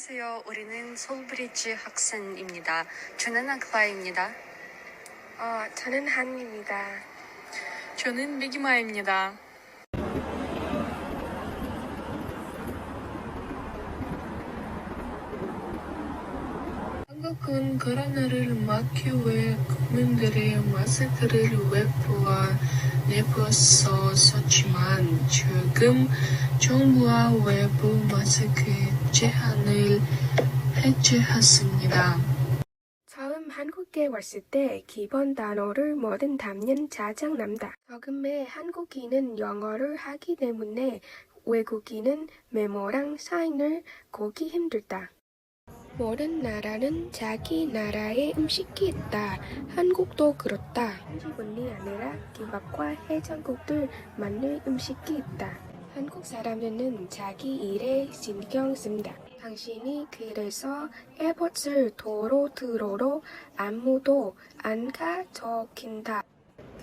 안녕하세요. 우리는 솔브리지 학생입니다. 저는 아클라입니다. 어, 저는 한입니다. 저는 미기마입니다. 한국은 코로나를 막기 위해 국민들의 마스크를 외부와 내부에서 썼지만 지금 정부와 외부 마스크 제한을 해제했습니다. 처음 한국에 왔을 때 기본 단어를 모든 담는 짜증납니다. 조금의 한국인은 영어를 하기 때문에 외국인은 메모랑 사인을 고기 힘들다. 모든 나라는 자기 나라의 음식이 있다. 한국도 그렇다. 한국뿐이 아니라 김밥과 해장국들 만들 음식이 있다. 한국 사람들은 자기 일에 신경 씁니다. 당신이 그래서 에어포트를 도로 들어로 아무도 안 가져긴다.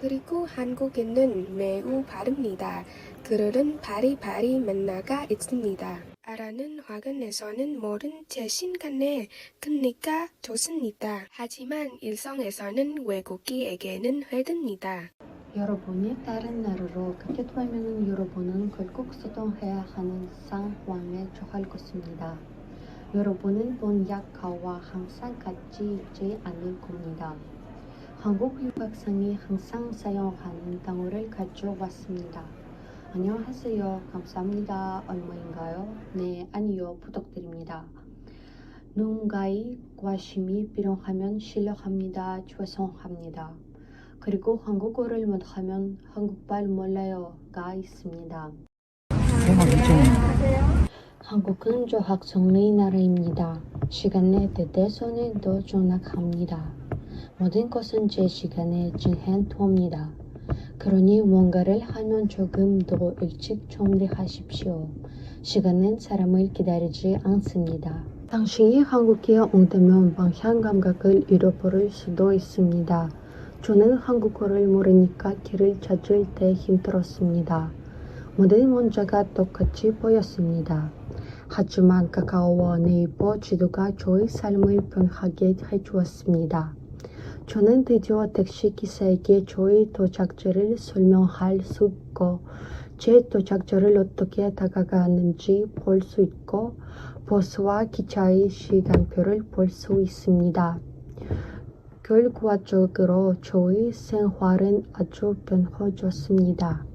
그리고 한국에는 매우 바릅니다. 그들은 바리바리 만나가 있습니다. 아라는 화근에서는 모든 제신간에 크니까 좋습니다. 하지만 일성에서는 외국인에게는 회듭니다. 여러분이 다른 나라로 가게 되면 여러분은 결국 소통해야 하는 상황에 처할 것입니다. 여러분은 번역가와 항상 같이 있지 않을 겁니다. 한국 유학생이 항상 사용하는 단어를 가져왔습니다. 안녕하세요. 감사합니다. 얼마인가요? 네, 아니요. 부탁드립니다. 누군가의 관심이 필요하면 실력합니다. 죄송합니다. 그리고 한국어를 못하면 한국말 몰라요가 있습니다. 한국은 조학성의 나라입니다. 시간에 대대손에도 존중합니다. 모든 것은 제 시간에 진행됩니다. 그러니 뭔가를 하면 조금 더 일찍 준비하십시오. 시간은 사람을 기다리지 않습니다. 당신이 한국에 온다면 방향 감각을 잃어버릴 수도 있습니다. 저는 한국어를 모르니까 길을 찾을 때 힘들었습니다. 모든 문제가 똑같이 보였습니다. 하지만 카카오와 네이버 지도가 저의 삶을 변하게 해주었습니다. 저는 드디어 택시 기사에게 저의 도착지를 설명할 수 있고 제 도착지를 어떻게 다가가는지 볼 수 있고 버스와 기차의 시간표를 볼 수 있습니다. 결과적으로 저의 생활은 아주 변화졌습니다.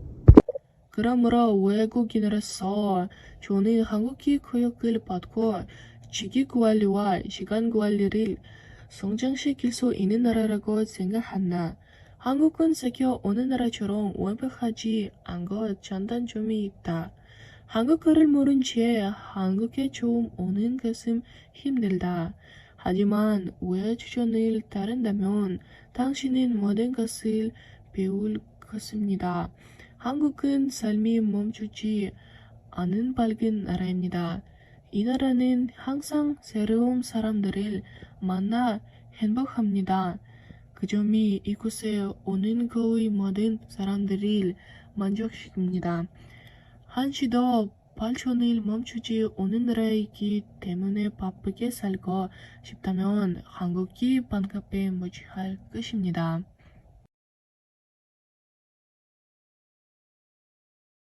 그러므로 외국인으로서 저는 한국의 교육을 받고 직위 관리와 시간 관리를 성장시킬 수 있는 나라라고 생각한다. 한국은 세계 어느 나라처럼 완벽하지 않고 장단점이 있다. 한국어를 모른 채 한국에 처음 오는 것은 힘들다. 하지만 왜 주전을 따른다면 당신은 모든 것을 배울 것입니다. 한국은 삶이 멈추지 않은 밝은 나라입니다. 이 나라는 항상 새로운 사람들을 만나 행복합니다. 그 점이 이곳에 오는 거의 모든 사람들을 만족시킵니다. 한시도 발전을 멈추지 않는 나라이기 때문에 바쁘게 살고 싶다면 한국이 반갑게 맞이할 것입니다.